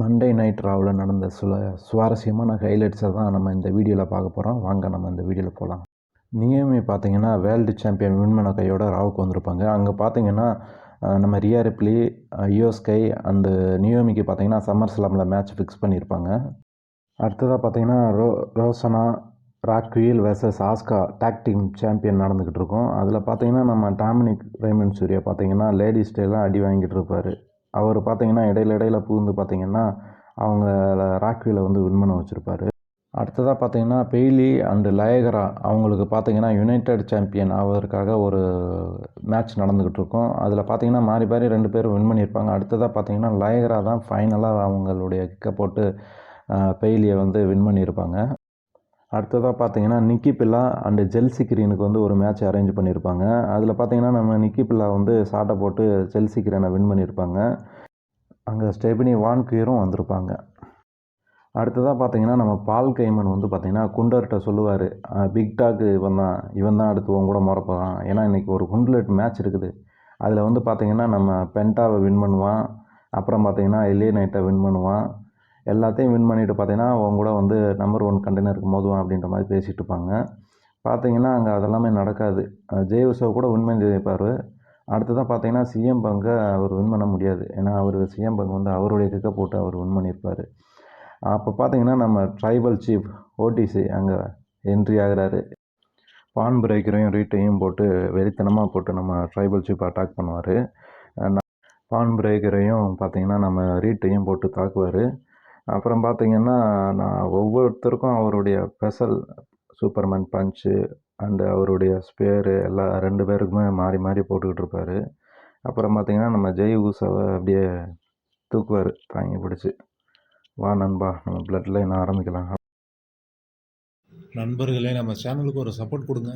Monday night ராவில் நடந்த சில சுவாரஸ்யமான ஹைலைட்ஸை தான் நம்ம இந்த வீடியோவில் பார்க்க போகிறோம் வாங்க நம்ம இந்த வீடியோவில் போகலாம் நியமி பார்த்தீங்கன்னா வேர்ல்டு சாம்பியன் விண்மன கையோட ராவுக்கு வந்திருப்பாங்க. அங்கே பார்த்தீங்கன்னா நம்ம Rhea Ripley Iyo Sky and நியோமிக்கு பார்த்தீங்கன்னா சம்மர் ஸ்லாமில் மேட்ச் ஃபிக்ஸ் பண்ணியிருப்பாங்க அடுத்ததாக பார்த்தீங்கன்னா Ro Rosana Raquel versus Asuka tag team champion நடந்துக்கிட்டு இருக்கோம். அதில் பார்த்தீங்கன்னா நம்ம டாமினிக் ரைமண்ட் சூர்யா பார்த்தீங்கன்னா லேடிஸ் அடி வாங்கிட்டு இருப்பார். அவர் பார்த்தீங்கன்னா இடையில இடையில புகுந்து பார்த்தீங்கன்னா அவங்க ராக்வியில் வந்து வின் பண்ண வச்சுருப்பார். அடுத்ததாக பார்த்தீங்கன்னா பெய்லி அண்டு லயகரா அவங்களுக்கு பார்த்தீங்கன்னா யுனைடெட் சாம்பியன் ஆவதற்காக ஒரு மேட்ச் நடந்துக்கிட்டு இருக்கும். அதில் பார்த்தீங்கன்னா மாறி மாறி ரெண்டு பேரும் வின் பண்ணியிருப்பாங்க. அடுத்ததாக பார்த்தீங்கன்னா லயகரா தான் ஃபைனலாக அவங்களுடைய கிக்கை போட்டு பெய்லியை வந்து வின் பண்ணியிருப்பாங்க. அடுத்ததாக பார்த்தீங்கன்னா நிக்கி பில்லா அண்டு ஜெல்சி கிரீனுக்கு வந்து ஒரு மேட்ச் அரேஞ்ச் பண்ணியிருப்பாங்க அதில் பார்த்தீங்கன்னா நம்ம நிக்கி பில்லா வந்து சாட்டை போட்டு ஜெல்சி கிரீனை வின் பண்ணியிருப்பாங்க அங்கே ஸ்டெபினி வான்கியரும் வந்திருப்பாங்க. அடுத்ததாக பார்த்தீங்கன்னா நம்ம பால் கைமன் வந்து பார்த்திங்கன்னா குண்டர்கிட்ட சொல்லுவார். பிக் டாக் இவன் தான். இவன் தான் அடுத்து உன் கூட முறப்போகிறான் ஏன்னா இன்றைக்கி ஒரு குண்டலட் மேட்ச் இருக்குது. அதில் வந்து பார்த்திங்கன்னா நம்ம பென்டாவை வின் பண்ணுவான். அப்புறம் பார்த்தீங்கன்னா எல்ஏ நைட்டை வின் பண்ணுவான். எல்லாத்தையும் வின் பண்ணிட்டு பார்த்தீங்கன்னா அவங்க கூட வந்து நம்பர் ஒன் கண்டெய்னருக்கு மோதுவான் அப்படின்ற மாதிரி பேசிகிட்டு இருப்பாங்க. பார்த்தீங்கன்னா அங்கே அதெல்லாமே நடக்காது. ஜெயவிசவ் கூட வின் பண்ணி ஜெயிப்பார் அடுத்ததாக பார்த்தீங்கன்னா சிஎம் பங்கை அவர் வின் பண்ண முடியாது. ஏன்னா அவர் சிஎம் பங்க் வந்து அவருடைய கிக்க போட்டு அவர் வின் பண்ணியிருப்பார். அப்போ பார்த்தீங்கன்னா நம்ம ட்ரைபல் சீஃப் ஓடிசி அங்கே என்ட்ரி ஆகிறாரு. பான் பிரேக்கரையும் ரீட்டையும் போட்டு வெறித்தனமாக போட்டு நம்ம ட்ரைபல் சீஃப் அட்டாக் பண்ணுவார். பான் பிரேக்கரையும் பார்த்தீங்கன்னா நம்ம ரீட்டையும் போட்டு தாக்குவார். அப்புறம் பார்த்தீங்கன்னா நான் ஒவ்வொருத்தருக்கும் அவருடைய ஸ்பெஷல் சூப்பர்மேன் பஞ்சு அண்டு அவருடைய ஸ்பேரு எல்லா ரெண்டு பேருக்குமே மாறி மாறி போட்டுக்கிட்டு இருப்பார். அப்புறம் பார்த்தீங்கன்னா நம்ம ஜெய் ஊசாவை அப்படியே தூக்குவார் தாங்கி பிடிச்சி. வா நண்பா நம்ம பிளட் லைன் ஆரம்பிக்கலாம். நண்பர்களே நம்ம சேனலுக்கு ஒரு சப்போர்ட் கொடுங்க.